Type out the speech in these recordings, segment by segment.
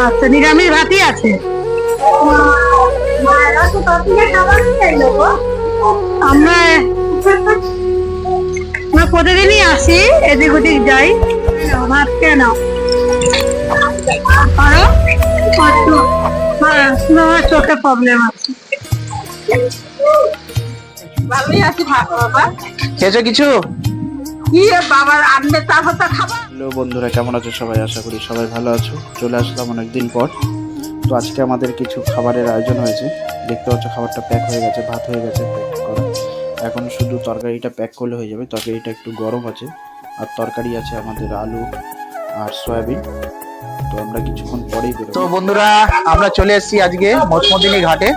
আচ্ছা নিরামিষ ভাতই আছে। আমরা আমরা প্রতিদিনই আসি এদিক ওদিক যাই। ভাত কেন আরও হ্যাঁ আমার চোখে প্রবলেম আছে। ভালোই আছি বাবা। খেয়েছো কিছু? বাবার আনবে খাবার হ্যালো বন্ধুরা কেমন আছো সবাই? আশা করি সবাই ভালো আছো। চলে আসলাম অনেকদিন পর। তো আজকে আমাদের কিছু খাবারের আয়োজন হয়েছে। দেখতে পাচ্ছ খাবারটা প্যাক হয়ে গেছে ভাত হয়ে গেছে প্যাক করা। এখন শুধু তরকারিটা প্যাক করলে হয়ে যাবে। তরকারিটা একটু গরম আছে। আর তরকারি আছে আমাদের আলু আর সয়াবিন। তো আমরা কিছুক্ষণ পরেই বেরোবো। তো বন্ধুরা আমরা চলে এসেছি আজকে মচমদিনী ঘাটে।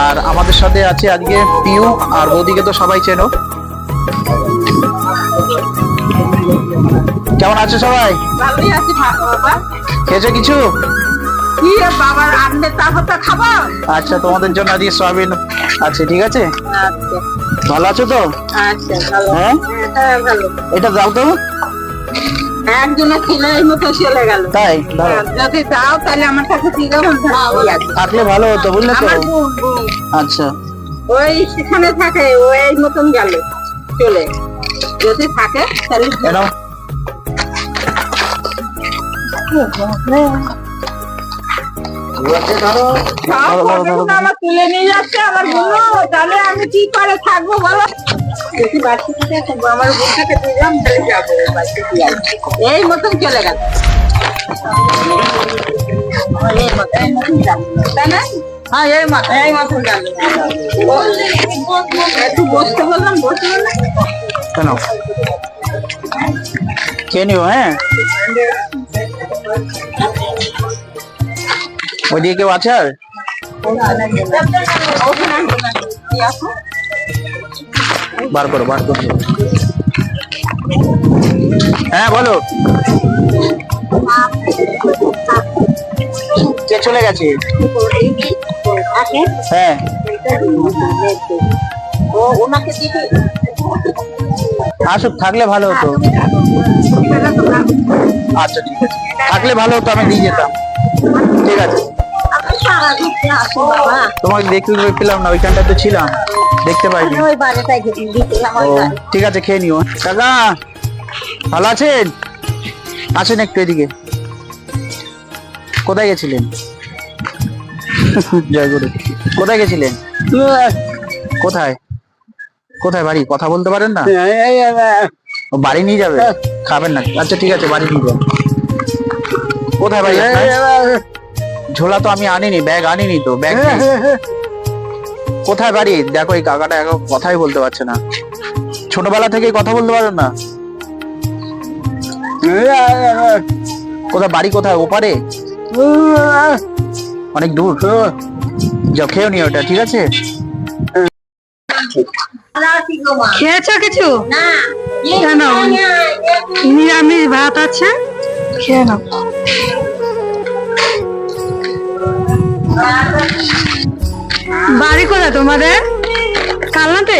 আর আমাদের সাথে আছে আজকে পিউ। আর বৌদিকে তো সবাই চেনো। কেমন আছো সবাই? ভালোই আছি ভালো বাবা। খেয়েছো কিছু? কি বাবার আনবে তারপর তো খাবার আচ্ছা তোমাদের জন্য আজকে সয়াবিন আছে ঠিক আছে? আচ্ছা। ভালো আছো তো? আচ্ছা ভালো। হ্যাঁ? হ্যাঁ ভালো। এটা দাও তো। একজনের ছেলে মতো চলে গেল। তাই? যদি দাও তাহলে আমার কাছে ঠিক আছে থাকলে ভালো হতো বুঝলে তো? আচ্ছা। ওই সেখানে থাকে ওই মতন গেল চলে। যদি থাকে তাহলে আমার তুলে নিয়ে যাচ্ছে আমার বোন। তাহলে আমি কি করে থাকব বলো? যদি বাড়ি থেকে আমার বোনটাকে দিলাম তাহলে যাব। এই মতন চলে গেল। এই মতন, এই তাই না? হ্যাঁ এই মতন। এই মতন। গেল একটু বসতে বললাম বসতে বললাম। কেন? খেয়ে নিও হ্যাঁ? ওইদিকে কেউ আছে আর। বার করো বার করো। হ্যাঁ বলো। কে চলে গেছে? হ্যাঁ। ও, ওনাকে দিবে? আসুক থাকলে ভালো হতো। আচ্ছা ঠিক আছে। থাকলে ভালো হতো আমি দিয়ে যেতাম। ঠিক আছে। আমি সারা ঘুরতে আসি বাবা তোমাকে দেখতে পেলাম না ওইখানটা তো ছিলাম। দেখতে পাইনি। ঠিক আছে খেয়ে নিও। কাকা ভালো আছেন? আসেন একটু এদিকে। কোথায় গেছিলেন? জয় গুরু কোথায় গেছিলেন? কোথায়? কোথায় বাড়ি? কথা বলতে পারেন না? ও, বাড়ি নিয়ে যাবে? খাবেন না। আচ্ছা ঠিক আছে বাড়ি নিয়ে যাবেন কোথায় বাড়ি? ঝোলা তো আমি আনিনি ব্যাগ আনিনি তো ব্যাগ কোথায় বাড়ি? দেখো এই কাকাটা এখন কথাই বলতে পারছে না। ছোটবেলা থেকে কথা বলতে পারেন না? কোথায় বাড়ি কোথায়? ওপারে? অনেক দূর। যাও খেয়েও নিও ওটা ঠিক আছে? খেয়েছো কিছু? কেন? নিরামিষ ভাত আছে? খেয়ে নাও। বাড়ি কোথায় তোমাদের? কালনাতে?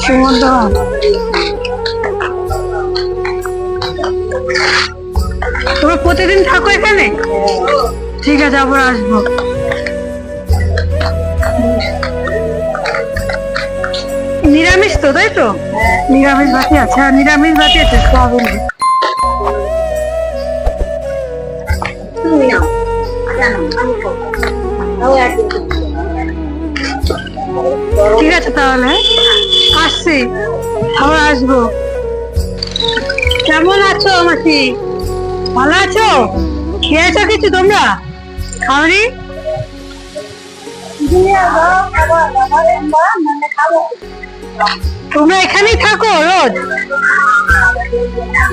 সমুদ্র তোমরা প্রতিদিন থাকো এখানে? ঠিক আছে, আবার আসব। নিরামিষ তো, তাই তো? নিরামিষ ভাতি আছে আর নিরামিষ ভাতি আছে সয়াবিন খাব। ঠিক আছে তাহলে, আসছি, আবার আসব। কেমন আছো, মাসি? ভালো আছো? খেয়েছো কিছু তোমরা? খাওনি? তোমরা এখানেই থাকো, রোজ।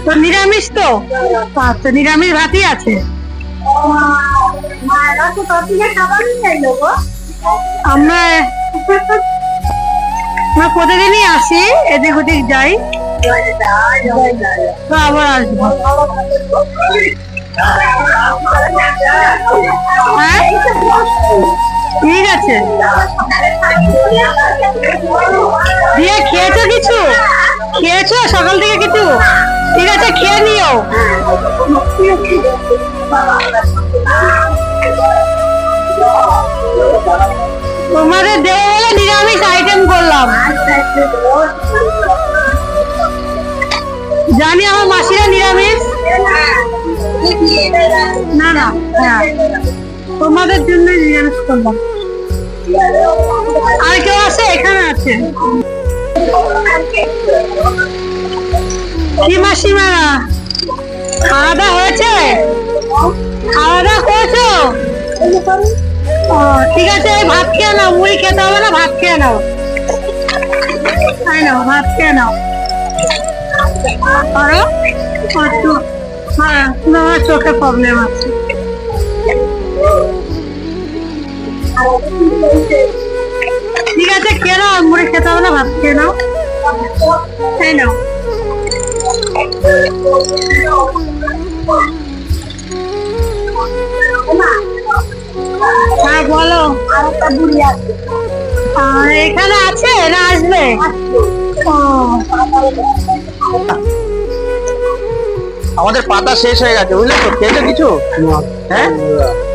তো নিরামিষ তো? আচ্ছা নিরামিষ ভাতই আছে। আমরা আমরা প্রতিদিনই আসি, এদিক ওদিক যাই। তো আবার আসব। হ্যাঁ? ঠিক আছে। খেয়েছো কিছু? খেয়েছো? সকাল থেকে কিছু? ঠিক আছে, খেয়ে নিও। তোমাদের দেবো বলে নিরামিষ আইটেম করলাম। জানি আমার মাসিরা নিরামিষ। না না তোমাদের জন্য নিরামিষ করলাম। আর কেউ আছে? এখানে আছে। কি মাসিমারা খাওয়া দাওয়া হয়েছে? খাওয়া দাওয়া করেছ ঠিক আছে ভাত খেয়ে নাও, মুড়ি খেতে হবে না, ভাত খেয়ে নাও। তাই নাও, ভাত খেয়ে নাও। করো? হ্যাঁ চোখে প্রবলেম আছে। ঠিক আছে, খেয়ে মুড়ি খেতে হবে না, ভাত নাও নাও হ্যাঁ বলো। এখানে আছে না আসবে? আমাদের পাতা শেষ হয়ে গেছে বুঝলে তো? খেয়েছো কিছু? হ্যাঁ?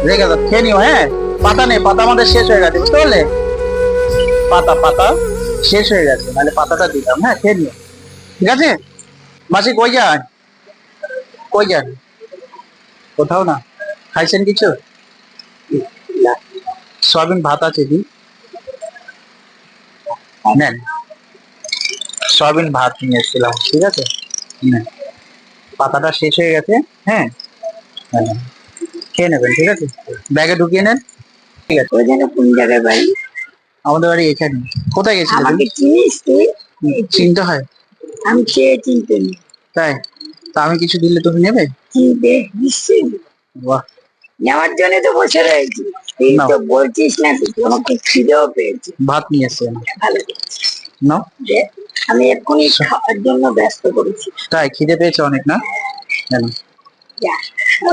রেখে দাও খেয়ে নিও হ্যাঁ? পাতা নেই পাতা আমাদের শেষ হয়ে গেছে বুঝতে পারলে? পাতা পাতা। শেষ হয়ে গেছে মানে পাতাটা দিলাম হ্যাঁ খেয়ে নিও। ঠিক আছে? মাসি, কই যান কই যান কোথাও না। খাইছেন কিছু? সয়াবিন ভাত আছে কি? নেন। সয়াবিন ভাত নিয়ে এসেছিলাম, ঠিক আছে? পাতাটা শেষ হয়ে গেছে হ্যাঁ? হ্যাঁ। খেয়ে নেবেন, ঠিক আছে? ব্যাগে ঢুকিয়ে নেন। ঠিক আছে। ওই জন্য কোন জায়গায় বাড়ি? আমাদের বাড়ি এখানে। কোথায় গেছিলে আমাকে? চিনিস তুই চিনতে হয়। আমি খেয়ে চিনতে নি তাই? তা আমি কিছু দিলে তুমি নেবে? চিনতে নিশ্চয়ই বাহ। নেওয়ার জন্য তো বসে রয়েছি। তুই তো বলছিস না আমাকে খিদেও পেয়েছি। ভাত নিয়ে এসছেন ভালো করেছিস। নাও। আমি এক্ষুনি খাওয়ার জন্য ব্যস্ত করেছি। তাই খিদে পেয়েছে অনেক না? কেন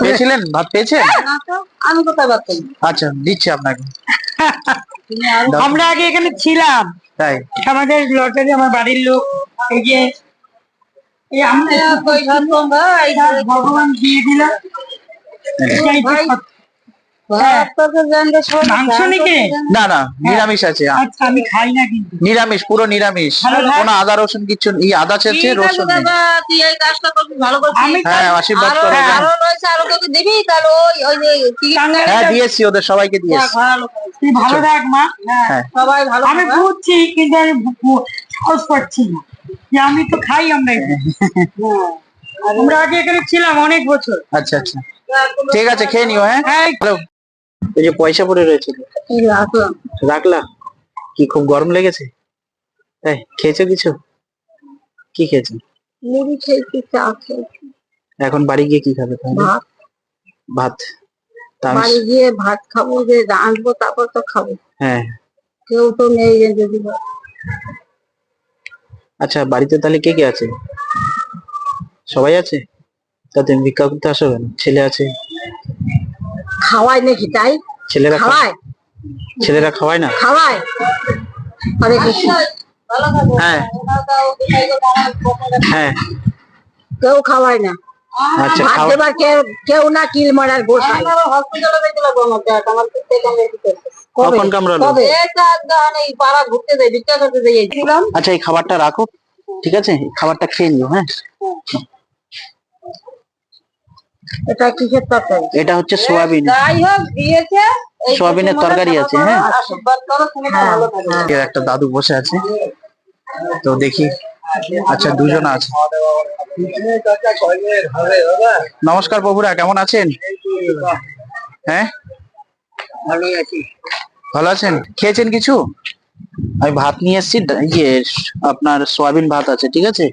পেয়েছিলেন ভাত পেয়েছেন? না তো, আমি কোথায় বাচ্চাই আচ্ছা দিচ্ছি আপনাকে। আমরা আগে এখানে ছিলাম। তাই। আমাদের লটারি আমার বাড়ির লোক এই যে এই আমরা ভগবান দিয়ে দিলাম। না না নিরামিষ আছে আচ্ছা আমি খাই না কিন্তু। নিরামিষ পুরো নিরামিষ। কোনো আদা রসুন কিছু আদা রসুন করছিস হ্যাঁ আশীর্বাদ আরও করবেন আরও রয়েছে আরও তোকে দিবি তাহলে ওই ওই যে চিকিৎসা হ্যাঁ দিয়েছি ওদের সবাইকে দিয়েছি। ভালো থাক মা। হ্যাঁ সবাই ভালো আমি বুঝছি কিন্তু আমি ভু- ভু- সাহস পাচ্ছি না। যে আমি তো খাই আমরা আমরা আগে এখানে ছিলাম অনেক বছর। আচ্ছা আচ্ছা। ঠিক আছে খেয়ে নিও হ্যাঁ। হ্যাঁ এই যে পয়সা পড়ে রয়েছে। রাখলা? কি খুব গরম লেগেছে? তাই খেয়েছো কিছু? কি খেয়েছো? মুড়ি খেয়েছি চা খেয়েছি। এখন বাড়ি গিয়ে কি খাবে তাহলে? ভাত। ভাত। বাড়ি গিয়ে ভাত খাব যে রাঁধবো তারপর তো খাব। হ্যাঁ। কেউ তো নেই যদি আচ্ছা বাড়িতে তাহলে কে কে আছে? সবাই আছে? তা তুমি ভিক্ষা করতে আসো কেন? ছেলে আছে? খাওয়ায় নাকি তাই? ছেলেরা খাওয়ায়? ছেলেরা খাওয়ায় না? খাওয়ায়? হ্যাঁ। হ্যাঁ। কেউ খাওয়ায় না। আচ্ছা কেউ কেউ না কিল মারার কখন কামড়ালো? আচ্ছা এই খাবারটা রাখো ঠিক আছে? খাবারটা খেয়ে নিও হ্যাঁ? এটা কিসের তরকারি? এটা হচ্ছে সোয়াবিন। যাই হোক দিয়েছে সোয়াবিনের তরকারি আছে, হ্যাঁ? থাকবে এর একটা দাদু বসে আছে। তো দেখি। আচ্ছা দুজন আছে। নমস্কার প্রভুরা কেমন আছেন? হ্যাঁ? ভালোই আছি ভালো আছেন? খেয়েছেন কিছু? আমি ভাত নিয়ে এসেছি। ইয়ে আপনার সোয়াবিন ভাত আছে ঠিক আছে?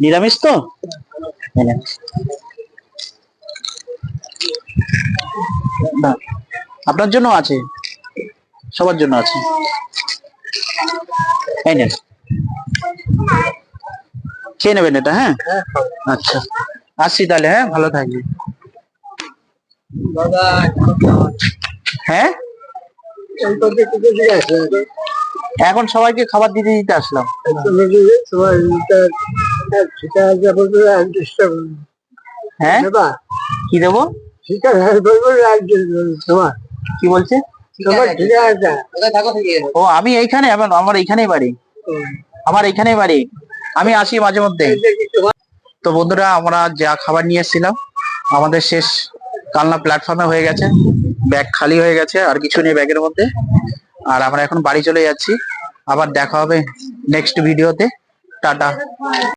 নিরামিষ তো। আপনার জন্য আছে। সবার জন্য আছে। এই নেন। খেয়ে নেবেন এটা হ্যাঁ? আচ্ছা। আসছি তাহলে হ্যাঁ? ভালো থাকবে হ্যাঁ? এখন সবাইকে খাবার দিতে দিতে আসলাম। হ্যাঁ? কি দেবো? কি বলছে? ও আমি এইখানে আমার আমার এইখানেই বাড়ি। আমার এইখানেই বাড়ি। আমি আসি মাঝে মধ্যে। তো বন্ধুরা আমরা যা খাবার নিয়ে এসেছিলাম আমাদের শেষ কালনা প্ল্যাটফর্মে হয়ে গেছে। ব্যাগ খালি হয়ে গেছে আর কিছু নেই ব্যাগের মধ্যে। আর আমরা এখন বাড়ি চলে যাচ্ছি। আবার দেখা হবে নেক্সট ভিডিওতে টাটা।